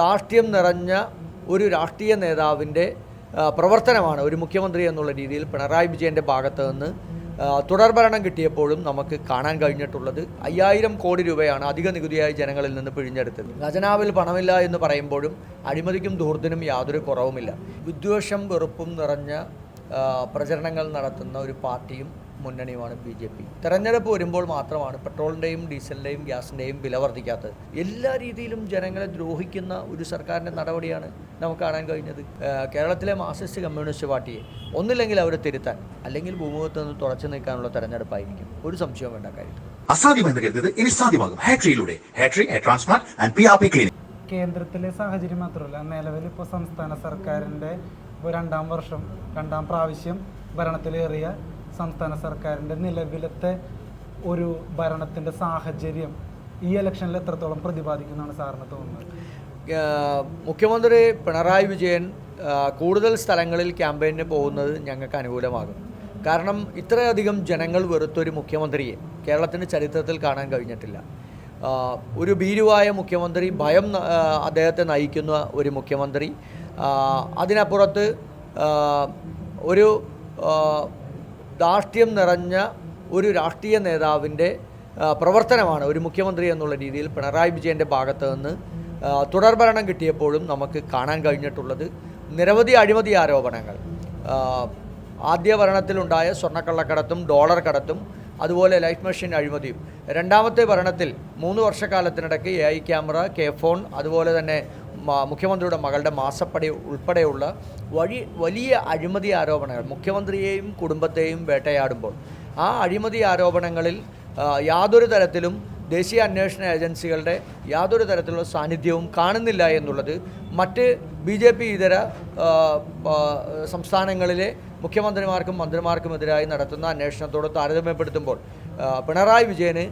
ധാർഷ്ട്യം നിറഞ്ഞ ഒരു രാഷ്ട്രീയ നേതാവിന്റെ പ്രവർത്തനമാണ് ഒരു മുഖ്യമന്ത്രി എന്നുള്ള രീതിയിൽ പിണറായി വിജയന്റെ ഭാഗത്ത് നിന്ന് തുടർഭരണം കിട്ടിയപ്പോഴും നമുക്ക് കാണാൻ കഴിഞ്ഞിട്ടുള്ളത് അയ്യായിരം കോടി രൂപയാണ് അധിക നികുതിയായി ജനങ്ങളിൽ നിന്ന് പിഴിഞ്ഞെടുത്തത്. ഖജനാവിൽ പണമില്ല എന്ന് പറയുമ്പോഴും അഴിമതിക്കും ധൂർത്തിനും യാതൊരു കുറവുമില്ല. വിദ്വേഷം വെറുപ്പും നിറഞ്ഞ പ്രചരണങ്ങൾ നടത്തുന്ന ഒരു പാർട്ടിയും മുന്നണിയുമാണ് ബി ജെ പി. തെരഞ്ഞെടുപ്പ് വരുമ്പോൾ മാത്രമാണ് പെട്രോളിന്റെയും ഡീസലിന്റെയും ഗ്യാസിന്റെയും വില വർദ്ധിക്കാത്തത്. എല്ലാ രീതിയിലും ജനങ്ങളെ ദ്രോഹിക്കുന്ന ഒരു സർക്കാരിന്റെ നടപടിയാണ് നമുക്ക് കാണാൻ കഴിഞ്ഞത്. കേരളത്തിലെ മാർക്സിസ്റ്റ് കമ്മ്യൂണിസ്റ്റ് പാർട്ടിയെ ഒന്നില്ലെങ്കിൽ അവരെ തിരുത്താൻ അല്ലെങ്കിൽ ഭൂമുഖത്ത് നിന്ന് തുറച്ചു നിൽക്കാനുള്ള തെരഞ്ഞെടുപ്പായിരിക്കും. ഒരു സംശയവും വേണ്ട കാര്യത്തിൽ. അസാധ്യമെന്ന് കരുതത് ഇനി സാധ്യമാകും. ഹാട്രിയിലൂടെ ഹാട്രി hair transplant and P R P clinic കേന്ദ്രത്തിലെ സാഹചര്യം മാത്രമല്ല നിലവിൽ ഇപ്പോൾ സംസ്ഥാന സർക്കാരിന്റെ ഇപ്പോൾ രണ്ടാം വർഷം രണ്ടാം പ്രാവശ്യം ഭരണത്തിലേറിയ സംസ്ഥാന സർക്കാരിന്റെ നിലവിലത്തെ ഒരു ഭരണത്തിന്റെ സാഹചര്യം ഈ ഇലക്ഷനിൽ എത്രത്തോളം പ്രതിപാദിക്കുന്നതാണ് സാറിന് തോന്നുന്നത്? മുഖ്യമന്ത്രി പിണറായി വിജയൻ കൂടുതൽ സ്ഥലങ്ങളിൽ ക്യാമ്പയിന് പോകുന്നത് ഞങ്ങൾക്ക് അനുകൂലമാകും. കാരണം ഇത്രയധികം ജനങ്ങൾ വെറുത്തൊരു മുഖ്യമന്ത്രിയെ കേരളത്തിന്റെ ചരിത്രത്തിൽ കാണാൻ കഴിഞ്ഞിട്ടില്ല. ഒരു ഭീരുവായ മുഖ്യമന്ത്രി ഭയം അദ്ദേഹത്തെ നയിക്കുന്ന ഒരു മുഖ്യമന്ത്രി. അതിനപ്പുറത്ത് ഒരു ധാർഷ്ട്യം നിറഞ്ഞ ഒരു രാഷ്ട്രീയ നേതാവിന്റെ പ്രവർത്തനമാണ് ഒരു മുഖ്യമന്ത്രി എന്നുള്ള രീതിയിൽ പിണറായി വിജയന്റെ ഭാഗത്ത് നിന്ന് തുടർഭരണം കിട്ടിയപ്പോഴും നമുക്ക് കാണാൻ കഴിഞ്ഞിട്ടുള്ളത് നിരവധി അഴിമതി ആരോപണങ്ങൾ. ആദ്യ ഭരണത്തിലുണ്ടായ സ്വർണക്കള്ളക്കടത്തും ഡോളർ കടത്തും അതുപോലെ ലൈഫ് മെഷീൻ അഴിമതിയും. രണ്ടാമത്തെ ഭരണത്തിൽ മൂന്ന് വർഷക്കാലത്തിനിടയ്ക്ക് A I camera K phone അതുപോലെ തന്നെ മുഖ്യമന്ത്രിയുടെ മകളുടെ മാസപ്പടി ഉൾപ്പെടെയുള്ള വഴി വലിയ അഴിമതി ആരോപണങ്ങൾ മുഖ്യമന്ത്രിയെയും കുടുംബത്തെയും വേട്ടയാടുമ്പോൾ ആ അഴിമതി ആരോപണങ്ങളിൽ യാതൊരു തരത്തിലും ദേശീയ അന്വേഷണ ഏജൻസികളുടെ യാതൊരു തരത്തിലുള്ള സാന്നിധ്യവും കാണുന്നില്ല എന്നുള്ളത് മറ്റ് ബി ജെ പി ഇതര സംസ്ഥാനങ്ങളിലെ മുഖ്യമന്ത്രിമാർക്കും മന്ത്രിമാർക്കുമെതിരായി നടത്തുന്ന അന്വേഷണത്തോട് താരതമ്യപ്പെടുത്തുമ്പോൾ പിണറായി വിജയന്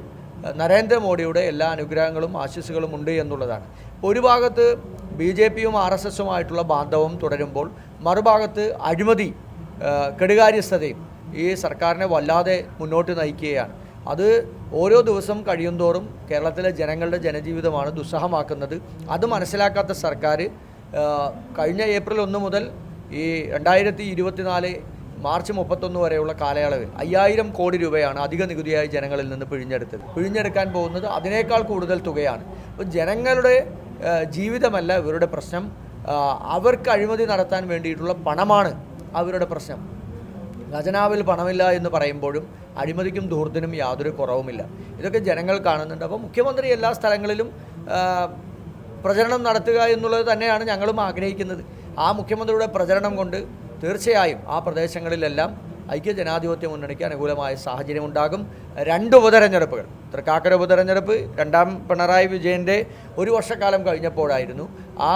നരേന്ദ്രമോദിയുടെ എല്ലാ അനുഗ്രഹങ്ങളും ആശീസ്സുകളും ഉണ്ട് എന്നുള്ളതാണ്. ഒരു ഭാഗത്ത് ബി ജെ പിയും ആർ എസ് എസുമായിട്ടുള്ള ബാന്ധവം തുടരുമ്പോൾ മറുഭാഗത്ത് അഴിമതി കെടുകാര്യസ്ഥതയും ഈ സർക്കാരിനെ വല്ലാതെ മുന്നോട്ട് നയിക്കുകയാണ്. അത് ഓരോ ദിവസം കഴിയുന്തോറും കേരളത്തിലെ ജനങ്ങളുടെ ജനജീവിതമാണ് ദുസ്സഹമാക്കുന്നത്. അത് മനസ്സിലാക്കാത്ത സർക്കാർ കഴിഞ്ഞ ഏപ്രിൽ ഒന്ന് മുതൽ ഈ രണ്ടായിരത്തി ഇരുപത്തിനാല് മാർച്ച് മുപ്പത്തൊന്ന് വരെയുള്ള കാലയളവിൽ അയ്യായിരം കോടി രൂപയാണ് അധിക നികുതിയായി ജനങ്ങളിൽ നിന്ന് പിഴിഞ്ഞെടുത്തത്. പിഴിഞ്ഞെടുക്കാൻ പോകുന്നത് അതിനേക്കാൾ കൂടുതൽ തുകയാണ്. അപ്പോൾ ജനങ്ങളുടെ ജീവിതമല്ല ഇവരുടെ പ്രശ്നം. അവർക്ക് അഴിമതി നടത്താൻ വേണ്ടിയിട്ടുള്ള പണമാണ് അവരുടെ പ്രശ്നം. ഖജനാവിൽ പണമില്ല എന്ന് പറയുമ്പോഴും അഴിമതിക്കും ധൂർത്തിനും യാതൊരു കുറവുമില്ല. ഇതൊക്കെ ജനങ്ങൾ കാണുന്നുണ്ട്. അപ്പോൾ മുഖ്യമന്ത്രി എല്ലാ സ്ഥലങ്ങളിലും പ്രചരണം നടത്തുക എന്നുള്ളത് തന്നെയാണ് ഞങ്ങളും ആഗ്രഹിക്കുന്നത്. ആ മുഖ്യമന്ത്രിയുടെ പ്രചരണം കൊണ്ട് തീർച്ചയായും ആ പ്രദേശങ്ങളിലെല്ലാം ഐക്യ ജനാധിപത്യ മുന്നണിക്ക് അനുകൂലമായ സാഹചര്യം ഉണ്ടാകും. രണ്ട് ഉപതെരഞ്ഞെടുപ്പുകൾ. തൃക്കാക്കര ഉപതെരഞ്ഞെടുപ്പ് രണ്ടാം പിണറായി വിജയന്റെ ഒരു വർഷക്കാലം കഴിഞ്ഞപ്പോഴായിരുന്നു. ആ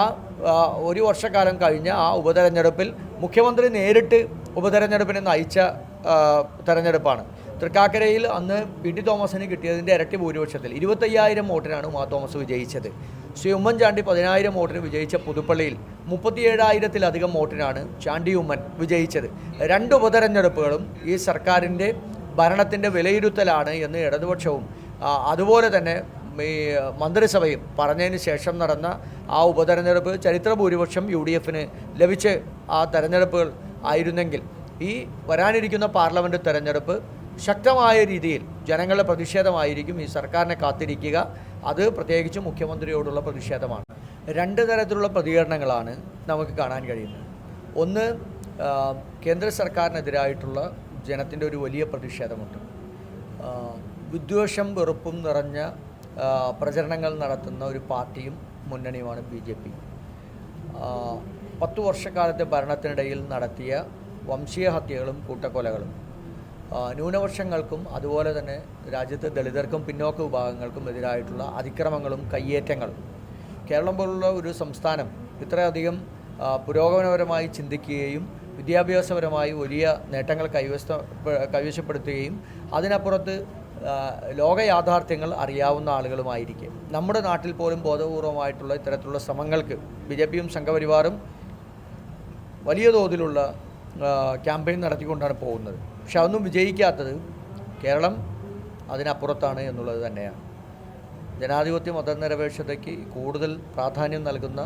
ഒരു വർഷക്കാലം കഴിഞ്ഞ ആ ഉപതെരഞ്ഞെടുപ്പിൽ മുഖ്യമന്ത്രി നേരിട്ട് ഉപതെരഞ്ഞെടുപ്പിനെ നയിച്ച തെരഞ്ഞെടുപ്പാണ്. തൃക്കാക്കരയിൽ അന്ന് പി ടി തോമസിന് കിട്ടിയതിന്റെ ഇരട്ടി ഭൂരിപക്ഷത്തിൽ. ഇരുപത്തയ്യായിരം വോട്ടിനാണ് ഉമാ തോമസ് വിജയിച്ചത്. ശ്രീ ഉമ്മൻചാണ്ടി പതിനായിരം വോട്ടിന് വിജയിച്ച പുതുപ്പള്ളിയിൽ മുപ്പത്തിയേഴായിരത്തിലധികം വോട്ടിനാണ് ചാണ്ടി ഉമ്മൻ വിജയിച്ചത്. രണ്ട് ഉപതെരഞ്ഞെടുപ്പുകളും ഈ സർക്കാരിന്റെ ഭരണത്തിന്റെ വിലയിരുത്തലാണ് എന്ന് ഇടതുപക്ഷവും അതുപോലെ തന്നെ ഈ മന്ത്രിസഭയും പറഞ്ഞതിന് ശേഷം നടന്ന ആ ഉപതെരഞ്ഞെടുപ്പ് ചരിത്ര ഭൂരിപക്ഷം യു ഡി എഫിന് ലഭിച്ച് ആ തെരഞ്ഞെടുപ്പുകൾ ആയിരുന്നെങ്കിൽ ഈ വരാനിരിക്കുന്ന പാർലമെന്റ് തെരഞ്ഞെടുപ്പ് ശക്തമായ രീതിയിൽ ജനങ്ങളുടെ പ്രതിഷേധമായിരിക്കും ഈ സർക്കാരിനെ കാത്തിരിക്കുക. അത് പ്രത്യേകിച്ച് മുഖ്യമന്ത്രിയോടുള്ള പ്രതിഷേധമാണ്. രണ്ട് തരത്തിലുള്ള പ്രതികരണങ്ങളാണ് നമുക്ക് കാണാൻ കഴിയുന്നത്. ഒന്ന് കേന്ദ്ര സർക്കാരിനെതിരായിട്ടുള്ള ജനത്തിന്റെ ഒരു വലിയ പ്രതിഷേധമുണ്ട്. വിദ്വേഷം വെറുപ്പും നിറഞ്ഞ പ്രചരണങ്ങൾ നടത്തുന്ന ഒരു പാർട്ടിയും മുന്നണിയുമാണ് ബി ജെ പി. പത്തു വർഷക്കാലത്തെ ഭരണത്തിനിടയിൽ നടത്തിയ വംശീയ ഹത്യകളും കൂട്ടക്കൊലകളും ന്യൂനപക്ഷങ്ങൾക്കും അതുപോലെ തന്നെ രാജ്യത്തെ ദളിതർക്കും പിന്നോക്ക വിഭാഗങ്ങൾക്കും എതിരായിട്ടുള്ള അതിക്രമങ്ങളും കയ്യേറ്റങ്ങളും. കേരളം പോലുള്ള ഒരു സംസ്ഥാനം ഇത്രയധികം പുരോഗമനപരമായി ചിന്തിക്കുകയും വിദ്യാഭ്യാസപരമായി വലിയ നേട്ടങ്ങൾ കൈവശ കൈവശപ്പെടുത്തുകയും അതിനപ്പുറത്ത് ലോക യാഥാർത്ഥ്യങ്ങൾ അറിയാവുന്ന ആളുകളുമായിരിക്കെ. നമ്മുടെ നാട്ടിൽ പോലും ബോധപൂർവമായിട്ടുള്ള ഇത്തരത്തിലുള്ള ശ്രമങ്ങൾക്ക് ബി ജെ പിയും സംഘപരിവാറും വലിയ തോതിലുള്ള ക്യാമ്പയിൻ നടത്തിക്കൊണ്ടാണ് പോകുന്നത്. പക്ഷെ അതൊന്നും വിജയിക്കാത്തത് കേരളം അതിനപ്പുറത്താണ് എന്നുള്ളത് തന്നെയാണ്. ജനാധിപത്യ മതനിരപേക്ഷതയ്ക്ക് കൂടുതൽ പ്രാധാന്യം നൽകുന്ന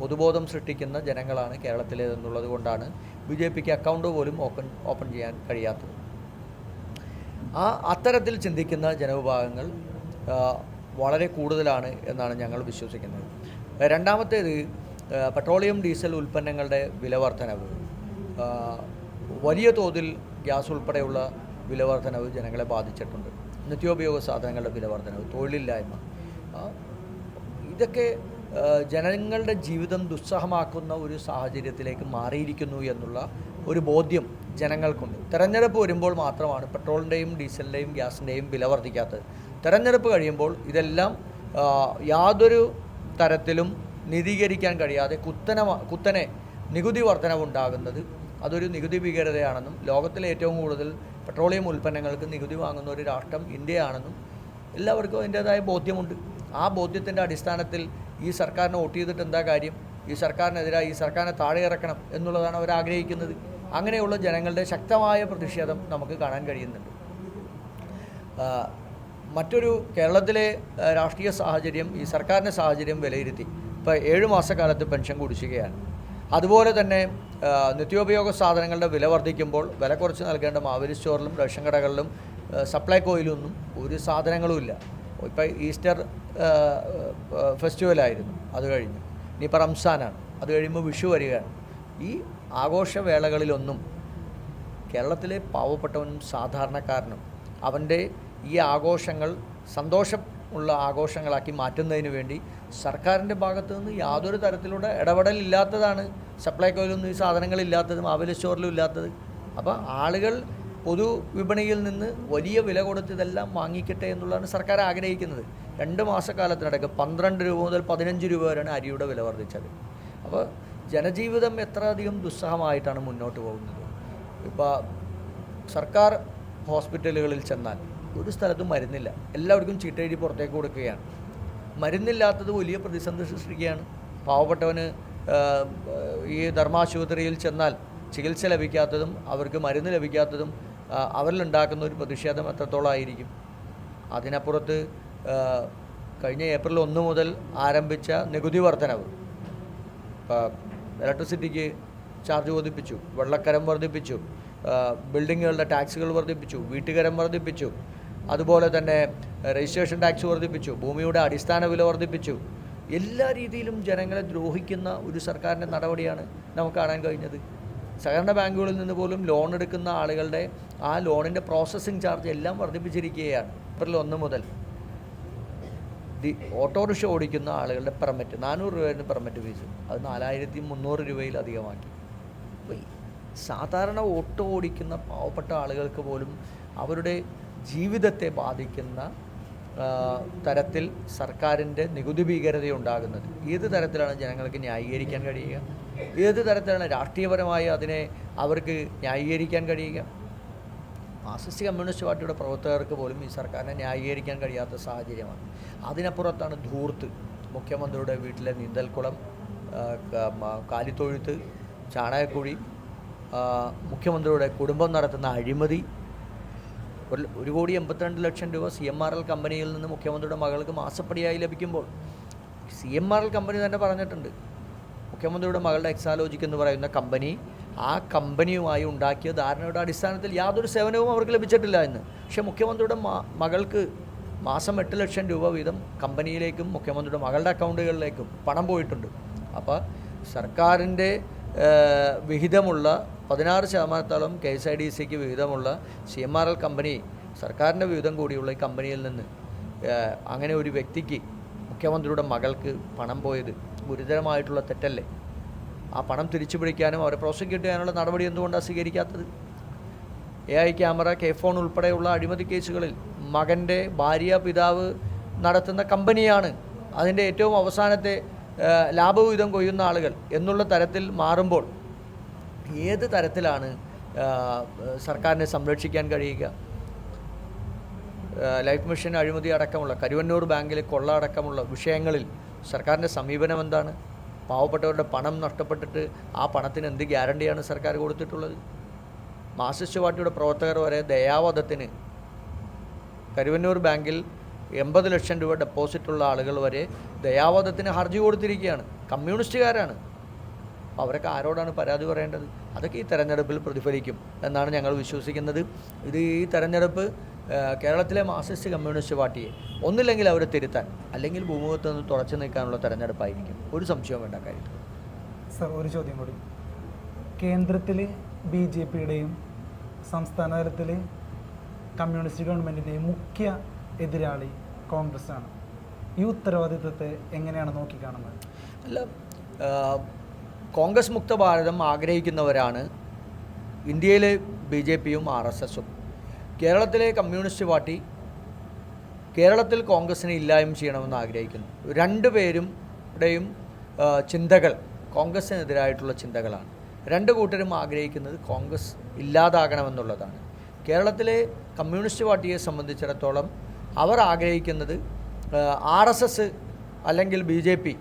പൊതുബോധം സൃഷ്ടിക്കുന്ന ജനങ്ങളാണ് കേരളത്തിലേതെന്നുള്ളത് കൊണ്ടാണ് ബി ജെ പിക്ക് അക്കൗണ്ട് പോലും ഓപ്പൺ ഓപ്പൺ ചെയ്യാൻ കഴിയാത്തത്. ആ അത്തരത്തിൽ ചിന്തിക്കുന്ന ജനവിഭാഗങ്ങൾ വളരെ കൂടുതലാണ് എന്നാണ് ഞങ്ങൾ വിശ്വസിക്കുന്നത്. രണ്ടാമത്തേത് പെട്രോളിയം ഡീസൽ ഉൽപ്പന്നങ്ങളുടെ വില വർധനവ് വലിയ തോതിൽ ഗ്യാസ് ഉൾപ്പെടെയുള്ള വിലവർധനവ് ജനങ്ങളെ ബാധിച്ചിട്ടുണ്ട്. നിത്യോപയോഗ സാധനങ്ങളുടെ വിലവർധനവ് തൊഴിലില്ലായ്മ. ഇതൊക്കെ ജനങ്ങളുടെ ജീവിതം ദുസ്സഹമാക്കുന്ന ഒരു സാഹചര്യത്തിലേക്ക് മാറിയിരിക്കുന്നു എന്നുള്ള ഒരു ബോധ്യം ജനങ്ങൾക്കുണ്ട്. തെരഞ്ഞെടുപ്പ് വരുമ്പോൾ മാത്രമാണ് പെട്രോളിന്റെയും ഡീസലിന്റെയും ഗ്യാസിന്റെയും വില വർദ്ധിക്കാത്തത്. തെരഞ്ഞെടുപ്പ് കഴിയുമ്പോൾ ഇതെല്ലാം യാതൊരു തരത്തിലും നിധീകരിക്കാൻ കഴിയാതെ കുത്തനെ കുത്തനെ നികുതി വർധനവുണ്ടാകുന്നത് അതൊരു നികുതി ഭീകരതയാണെന്നും ലോകത്തിലെ ഏറ്റവും കൂടുതൽ പെട്രോളിയം ഉൽപ്പന്നങ്ങൾക്ക് നികുതി വാങ്ങുന്ന ഒരു രാഷ്ട്രം ഇന്ത്യയാണെന്നും എല്ലാവർക്കും അതിന്റേതായ ബോധ്യമുണ്ട്. ആ ബോധ്യത്തിന്റെ അടിസ്ഥാനത്തിൽ ഈ സർക്കാരിനെ വോട്ട് ചെയ്തിട്ട് എന്താ കാര്യം? ഈ സർക്കാരിനെതിരായി ഈ സർക്കാരിനെ താഴെ ഇറക്കണം എന്നുള്ളതാണ് അവർ ആഗ്രഹിക്കുന്നത്. അങ്ങനെയുള്ള ജനങ്ങളുടെ ശക്തമായ പ്രതിഷേധം നമുക്ക് കാണാൻ കഴിയുന്നുണ്ട്. മറ്റൊരു കേരളത്തിലെ രാഷ്ട്രീയ സാഹചര്യം ഈ സർക്കാരിന്റെ സാഹചര്യം വിലയിരുത്തി. ഇപ്പോൾ ഏഴ് മാസക്കാലത്ത് പെൻഷൻ കുടിശ്ശികയാണ്. അതുപോലെ തന്നെ നിത്യോപയോഗ സാധനങ്ങളുടെ വില വർദ്ധിക്കുമ്പോൾ വില കുറച്ച് നൽകേണ്ട മാവേലി സ്റ്റോറിലും റേഷൻ കടകളിലും സപ്ലൈ സപ്ലൈകോയിലൊന്നും ഒരു സാധനങ്ങളുമില്ല. ഇപ്പോൾ ഈസ്റ്റർ ഫെസ്റ്റിവലായിരുന്നു അത് കഴിഞ്ഞു. ഇനിയിപ്പോൾ റംസാനാണ് അത് കഴിയുമ്പോൾ വിഷു വരികയാണ്. ഈ ആഘോഷവേളകളിലൊന്നും കേരളത്തിലെ പാവപ്പെട്ടവനും സാധാരണക്കാരനും അവന്റെ ഈ ആഘോഷങ്ങൾ സന്തോഷമുള്ള ആഘോഷങ്ങളാക്കി മാറ്റുന്നതിന് വേണ്ടി സർക്കാരിന്റെ ഭാഗത്തു നിന്ന് യാതൊരു തരത്തിലുള്ള ഇടപെടലില്ലാത്തതാണ്. സപ്ലൈകോയിലൊന്നും ഈ സാധനങ്ങളില്ലാത്തതും മാവേലി സ്റ്റോറിലും ഇല്ലാത്തത്. അപ്പോൾ ആളുകൾ പൊതു വിപണിയിൽ നിന്ന് വലിയ വില കൊടുത്ത് ഇതെല്ലാം വാങ്ങിക്കട്ടെ എന്നുള്ളതാണ് സർക്കാർ ആഗ്രഹിക്കുന്നത്. രണ്ട് മാസക്കാലത്തിനിടയ്ക്ക് പന്ത്രണ്ട് രൂപ മുതൽ പതിനഞ്ച് രൂപ വരെയാണ് അരിയുടെ വില വർദ്ധിച്ചത്. അപ്പോൾ ജനജീവിതം എത്ര അധികം ദുസ്സഹമായിട്ടാണ് മുന്നോട്ട് പോകുന്നത്. ഇപ്പോൾ സർക്കാർ ഹോസ്പിറ്റലുകളിൽ ചെന്നാൽ ഒരു സ്ഥലത്തും മരുന്നില്ല. എല്ലാവർക്കും ചീട്ടെഴുതി പുറത്തേക്ക് കൊടുക്കുകയാണ്. മരുന്നില്ലാത്തത് വലിയ പ്രതിസന്ധി സൃഷ്ടിക്കുകയാണ്. പാവപ്പെട്ടവന് ഈ ധർമാശുപത്രിയിൽ ചെന്നാൽ ചികിത്സ ലഭിക്കാത്തതും അവർക്ക് മരുന്ന് ലഭിക്കാത്തതും അവരിലുണ്ടാക്കുന്ന ഒരു പ്രതിഷേധം എത്രത്തോളമായിരിക്കും അതിനപ്പുറത്ത് കഴിഞ്ഞ ഏപ്രിൽ ഒന്ന് മുതൽ ആരംഭിച്ച നികുതി വർധനവ്. ഇലക്ട്രിസിറ്റിക്ക് ചാർജ് വർദ്ധിപ്പിച്ചു വെള്ളക്കരം വർദ്ധിപ്പിച്ചു ബിൽഡിങ്ങുകളുടെ ടാക്സുകൾ വർദ്ധിപ്പിച്ചു വീട്ടുകരം വർദ്ധിപ്പിച്ചു അതുപോലെ തന്നെ രജിസ്ട്രേഷൻ ടാക്സ് വർദ്ധിപ്പിച്ചു ഭൂമിയുടെ അടിസ്ഥാന വില വർദ്ധിപ്പിച്ചു. എല്ലാ രീതിയിലും ജനങ്ങളെ ദ്രോഹിക്കുന്ന ഒരു സർക്കാരിന്റെ നടപടിയാണ് നമുക്ക് കാണാൻ കഴിഞ്ഞത്. സഹകരണ ബാങ്കുകളിൽ നിന്ന് പോലും ലോൺ എടുക്കുന്ന ആളുകളുടെ ആ ലോണിന്റെ പ്രോസസ്സിംഗ് ചാർജ് എല്ലാം വർദ്ധിപ്പിച്ചിരിക്കുകയാണ് ഏപ്രിൽ ഒന്ന് മുതൽ. ദി ഓട്ടോറിക്ഷ ഓടിക്കുന്ന ആളുകളുടെ പെർമിറ്റ് നാനൂറ് രൂപയായിരുന്നു പെർമിറ്റ് ഫീസ് അത് നാലായിരത്തി മുന്നൂറ് രൂപയിലധികമാക്കി സാധാരണ ഓട്ടോ ഓടിക്കുന്ന പാവപ്പെട്ട ആളുകൾക്ക് പോലും അവരുടെ ജീവിതത്തെ ബാധിക്കുന്ന തരത്തിൽ സർക്കാരിന്റെ നികുതി ഭീകരതയുണ്ടാകുന്നത്. ഏത് തരത്തിലാണ് ജനങ്ങൾക്ക് ന്യായീകരിക്കാൻ കഴിയുക? ഏത് തരത്തിലാണ് രാഷ്ട്രീയപരമായി അതിനെ അവർക്ക് ന്യായീകരിക്കാൻ കഴിയുക? മാർക്സിസ്റ്റ് കമ്മ്യൂണിസ്റ്റ് പാർട്ടിയുടെ പ്രവർത്തകർക്ക് പോലും ഈ സർക്കാരിനെ ന്യായീകരിക്കാൻ കഴിയാത്ത സാഹചര്യമാണ്. അതിനപ്പുറത്താണ് ധൂർത്ത് മുഖ്യമന്ത്രിയുടെ വീട്ടിലെ നീന്തൽക്കുളം കാലിത്തൊഴുത്ത് ചാണകക്കുഴി മുഖ്യമന്ത്രിയുടെ കുടുംബം നടത്തുന്ന അഴിമതി ഒരു ഒരു കോടി എൺപത്തിരണ്ട് ലക്ഷം രൂപ സി എം ആർ എൽ കമ്പനിയിൽ നിന്ന് മുഖ്യമന്ത്രിയുടെ മകൾക്ക് മാസപ്പടിയായി ലഭിക്കുമ്പോൾ C M R L company തന്നെ പറഞ്ഞിട്ടുണ്ട്. മുഖ്യമന്ത്രിയുടെ മകളുടെ എക്സാലോജിക് എന്ന് പറയുന്ന കമ്പനി ആ കമ്പനിയുമായി ഉണ്ടാക്കിയ ധാരണയുടെ അടിസ്ഥാനത്തിൽ യാതൊരു സേവനവും അവർക്ക് ലഭിച്ചിട്ടില്ല എന്ന്. പക്ഷേ മുഖ്യമന്ത്രിയുടെ മകൾക്ക് മാസം എട്ട് ലക്ഷം രൂപ വീതം കമ്പനിയിലേക്കും മുഖ്യമന്ത്രിയുടെ മകളുടെ അക്കൗണ്ടുകളിലേക്കും പണം പോയിട്ടുണ്ട്. അപ്പോൾ സർക്കാരിന്റെ വിഹിതമുള്ള പതിനാറ് ശതമാനത്തോളം കെ എസ് ഐ ഡി സിക്ക് വിഹിതമുള്ള C M R L company സർക്കാരിന്റെ വിഹിതം കൂടിയുള്ള ഈ കമ്പനിയിൽ നിന്ന് അങ്ങനെ ഒരു വ്യക്തിക്ക് മുഖ്യമന്ത്രിയുടെ മകൾക്ക് പണം പോയത് ഗുരുതരമായിട്ടുള്ള തെറ്റല്ലേ? ആ പണം തിരിച്ചു പിടിക്കാനും അവരെ പ്രോസിക്യൂട്ട് ചെയ്യാനുള്ള നടപടി എന്തുകൊണ്ടാണ് സ്വീകരിക്കാത്തത്? A I camera K phone ഉൾപ്പെടെയുള്ള അഴിമതി കേസുകളിൽ മകന്റെ ഭാര്യ പിതാവ് നടത്തുന്ന കമ്പനിയാണ് അതിന്റെ ഏറ്റവും അവസാനത്തെ ലാഭവിഹിതം കൊയ്യുന്ന ആളുകൾ എന്നുള്ള തരത്തിൽ മാറുമ്പോൾ ഏത് തരത്തിലാണ് സർക്കാരിനെ സംരക്ഷിക്കാൻ കഴിയുക? ലൈഫ് മിഷൻ അഴിമതി അടക്കമുള്ള കരുവന്നൂർ ബാങ്കിലെ കൊള്ള അടക്കമുള്ള വിഷയങ്ങളിൽ സർക്കാരിന്റെ സമീപനം എന്താണ്? പാവപ്പെട്ടവരുടെ പണം നഷ്ടപ്പെട്ടിട്ട് ആ പണത്തിന് എന്ത് ഗ്യാരണ്ടിയാണ് സർക്കാർ കൊടുത്തിട്ടുള്ളത്? മാർസിസ്റ്റ് പാർട്ടിയുടെ പ്രവർത്തകർ വരെ ദയാവധത്തിന് കരുവന്നൂർ ബാങ്കിൽ എൺപത് ലക്ഷം രൂപ ഡെപ്പോസിറ്റുള്ള ആളുകൾ വരെ ദയാവധത്തിന് ഹർജി കൊടുത്തിരിക്കുകയാണ്. കമ്മ്യൂണിസ്റ്റുകാരാണ്. അപ്പോൾ അവരൊക്കെ ആരോടാണ് പരാതി പറയേണ്ടത്? അതൊക്കെ ഈ തെരഞ്ഞെടുപ്പിൽ പ്രതിഫലിക്കും എന്നാണ് ഞങ്ങൾ വിശ്വസിക്കുന്നത്. ഇത് ഈ തെരഞ്ഞെടുപ്പ് കേരളത്തിലെ മാർക്സിസ്റ്റ് കമ്മ്യൂണിസ്റ്റ് പാർട്ടിയെ ഒന്നില്ലെങ്കിൽ അവരെ തിരുത്താൻ അല്ലെങ്കിൽ ഭൂമുഖത്ത് നിന്ന് തുടച്ചു നിൽക്കാനുള്ള തെരഞ്ഞെടുപ്പായിരിക്കും. ഒരു സംശയവും വേണ്ട കാര്യത്തിൽ സർ ഒരു ചോദ്യം കൂടി. കേന്ദ്രത്തിൽ ബി ജെ പിയുടെയും സംസ്ഥാന തലത്തിൽ കമ്മ്യൂണിസ്റ്റ് ഗവൺമെന്റിന്റെയും മുഖ്യ എതിരാളി കോൺഗ്രസ് ആണ് ഈ ഉത്തരവാദിത്വത്തെ എങ്ങനെയാണ് നോക്കിക്കാണുന്നത്? അല്ല കോൺഗ്രസ് മുക്ത ഭാരതം ആഗ്രഹിക്കുന്നവരാണ് ഇന്ത്യയിലെ ബി ജെ പിയും ആർ എസ് എസും. കേരളത്തിലെ കമ്മ്യൂണിസ്റ്റ് പാർട്ടി കേരളത്തിൽ കോൺഗ്രസിനെ ഇല്ലായ്മ ചെയ്യണമെന്ന് ആഗ്രഹിക്കുന്നു. രണ്ടുപേരുടെയും ചിന്തകൾ കോൺഗ്രസിനെതിരായിട്ടുള്ള ചിന്തകളാണ്. രണ്ട് കൂട്ടരും ആഗ്രഹിക്കുന്നത് കോൺഗ്രസ് ഇല്ലാതാകണമെന്നുള്ളതാണ്. കേരളത്തിലെ കമ്മ്യൂണിസ്റ്റ് പാർട്ടിയെ സംബന്ധിച്ചിടത്തോളം അവർ ആഗ്രഹിക്കുന്നത് ആർ എസ് എസ് അല്ലെങ്കിൽ ബി ജെ പി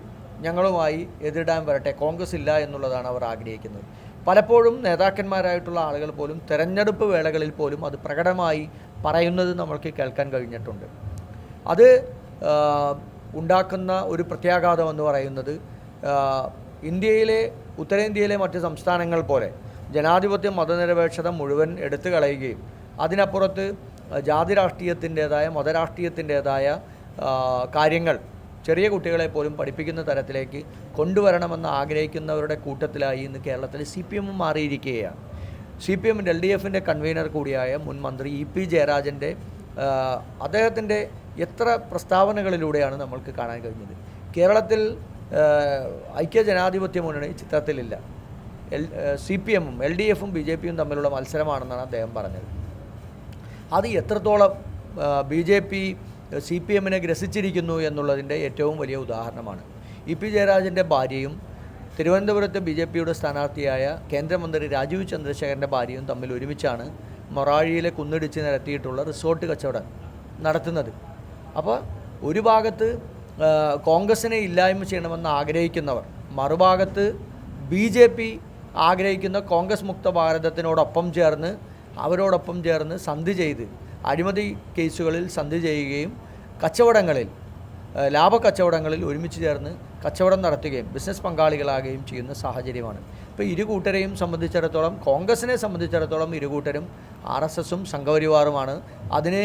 ഞങ്ങളുമായി എതിരിടാൻ വരട്ടെ. കോൺഗ്രസ് ഇല്ല എന്നുള്ളതാണ് അവർ ആഗ്രഹിക്കുന്നത്. പലപ്പോഴും നേതാക്കന്മാരായിട്ടുള്ള ആളുകൾ പോലും തെരഞ്ഞെടുപ്പ് വേളകളിൽ പോലും അത് പ്രകടമായി പറയുന്നത് നമ്മൾക്ക് കേൾക്കാൻ കഴിഞ്ഞിട്ടുണ്ട്. അത് ഉണ്ടാക്കുന്ന ഒരു പ്രത്യാഘാതം എന്ന് പറയുന്നത് ഇന്ത്യയിലെ ഉത്തരേന്ത്യയിലെ മറ്റ് സംസ്ഥാനങ്ങൾ പോലെ ജനാധിപത്യ മതനിരപേക്ഷത മുഴുവൻ എടുത്തു കളയുകയും അതിനപ്പുറത്ത് ജാതി രാഷ്ട്രീയത്തിന്റേതായ മതരാഷ്ട്രീയത്തിന്റേതായ കാര്യങ്ങൾ ചെറിയ കുട്ടികളെ പോലും പഠിപ്പിക്കുന്ന തരത്തിലേക്ക് കൊണ്ടുവരണമെന്ന് ആഗ്രഹിക്കുന്നവരുടെ കൂട്ടത്തിലായി ഇന്ന് കേരളത്തിൽ സി പി എമ്മും മാറിയിരിക്കുകയാണ്. സി പി എമ്മിന്റെ എൽ ഡി എഫിന്റെ കൺവീനർ കൂടിയായ മുൻ മന്ത്രി ഇ പി ജയരാജന്റെ അദ്ദേഹത്തിന്റെ എത്ര പ്രസ്താവനകളിലൂടെയാണ് നമ്മൾക്ക് കാണാൻ കഴിഞ്ഞത്? കേരളത്തിൽ ഐക്യ ജനാധിപത്യ മുന്നണി ചിത്രത്തിലില്ല. എൽ സി പി എമ്മും എൽ ഡി എഫും ബി ജെ പിയും തമ്മിലുള്ള മത്സരമാണെന്നാണ് അദ്ദേഹം പറഞ്ഞത്. അത് എത്രത്തോളം B J P C P എമ്മിനെ ഗ്രസിച്ചിരിക്കുന്നു എന്നുള്ളതിന്റെ ഏറ്റവും വലിയ ഉദാഹരണമാണ്. ഇ പി ജയരാജന്റെ ഭാര്യയും തിരുവനന്തപുരത്ത് ബി ജെ പിയുടെ സ്ഥാനാർത്ഥിയായ കേന്ദ്രമന്ത്രി രാജീവ് ചന്ദ്രശേഖരന്റെ ഭാര്യയും തമ്മിൽ ഒരുമിച്ചാണ് മൊറാഴിയിലെ കുന്നിടിച്ച് നിരത്തിയിട്ടുള്ള റിസോർട്ട് കച്ചവടം നടത്തുന്നത്. അപ്പോൾ ഒരു ഭാഗത്ത് കോൺഗ്രസിനെ ഇല്ലായ്മ ചെയ്യണമെന്ന് ആഗ്രഹിക്കുന്നവർ മറുഭാഗത്ത് ബി ജെ പി ആഗ്രഹിക്കുന്ന കോൺഗ്രസ് മുക്ത ഭാരതത്തിനോടൊപ്പം ചേർന്ന് അവരോടൊപ്പം ചേർന്ന് സന്ധി ചെയ്ത് അഴിമതി കേസുകളിൽ സന്ധി ചെയ്യുകയും കച്ചവടങ്ങളിൽ ലാഭക്കച്ചവടങ്ങളിൽ ഒരുമിച്ച് ചേർന്ന് കച്ചവടം നടത്തുകയും ബിസിനസ് പങ്കാളികളാകുകയും ചെയ്യുന്ന സാഹചര്യമാണ്. ഇപ്പോൾ ഇരു കൂട്ടരെയും സംബന്ധിച്ചിടത്തോളം കോൺഗ്രസിനെ സംബന്ധിച്ചിടത്തോളം ഇരു കൂട്ടരും ആർ എസ് എസും സംഘപരിവാറുമാണ്. അതിന്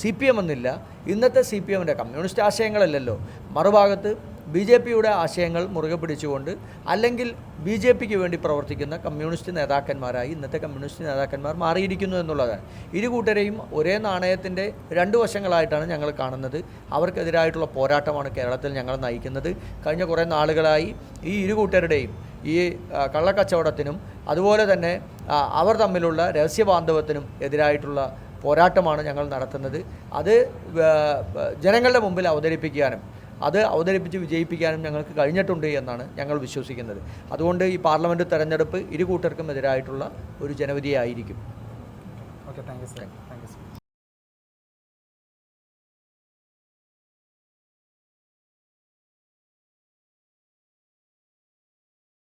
സി പി എം എന്നില്ല. ഇന്നത്തെ സി പി എമ്മിന്റെ കമ്മ്യൂണിസ്റ്റ് ആശയങ്ങളല്ലല്ലോ. മറുഭാഗത്ത് ബി ജെ പിയുടെ ആശയങ്ങൾ മുറുകെ പിടിച്ചുകൊണ്ട് അല്ലെങ്കിൽ ബി ജെ പിക്ക് വേണ്ടി പ്രവർത്തിക്കുന്ന കമ്മ്യൂണിസ്റ്റ് നേതാക്കന്മാരായി ഇന്നത്തെ കമ്മ്യൂണിസ്റ്റ് നേതാക്കന്മാർ മാറിയിരിക്കുന്നു എന്നുള്ളതാണ് ഇരു കൂട്ടരെയും ഒരേ നാണയത്തിന്റെ രണ്ട് വശങ്ങളായിട്ടാണ് ഞങ്ങൾ കാണുന്നത്. അവർക്കെതിരായിട്ടുള്ള പോരാട്ടമാണ് കേരളത്തിൽ ഞങ്ങൾ നയിക്കുന്നത്. കഴിഞ്ഞ കുറേ നാളുകളായി ഈ ഇരു കൂട്ടരുടെയും ഈ കള്ളക്കച്ചവടത്തിനും അതുപോലെ തന്നെ അവർ തമ്മിലുള്ള രഹസ്യ രഹസ്യബാന്ധവത്തിനും എതിരായിട്ടുള്ള പോരാട്ടമാണ് ഞങ്ങൾ നടത്തുന്നത്. അത് ജനങ്ങളുടെ മുമ്പിൽ അവതരിപ്പിക്കാനും അത് അവതരിപ്പിച്ച് വിജയിപ്പിക്കാനും ഞങ്ങൾക്ക് കഴിഞ്ഞിട്ടുണ്ട് എന്നാണ് ഞങ്ങൾ വിശ്വസിക്കുന്നത്. അതുകൊണ്ട് ഈ പാർലമെന്റ് തെരഞ്ഞെടുപ്പ് ഇരു കൂട്ടർക്കും എതിരായിട്ടുള്ള ഒരു ജനവിധിയായിരിക്കും. Okay thank you sir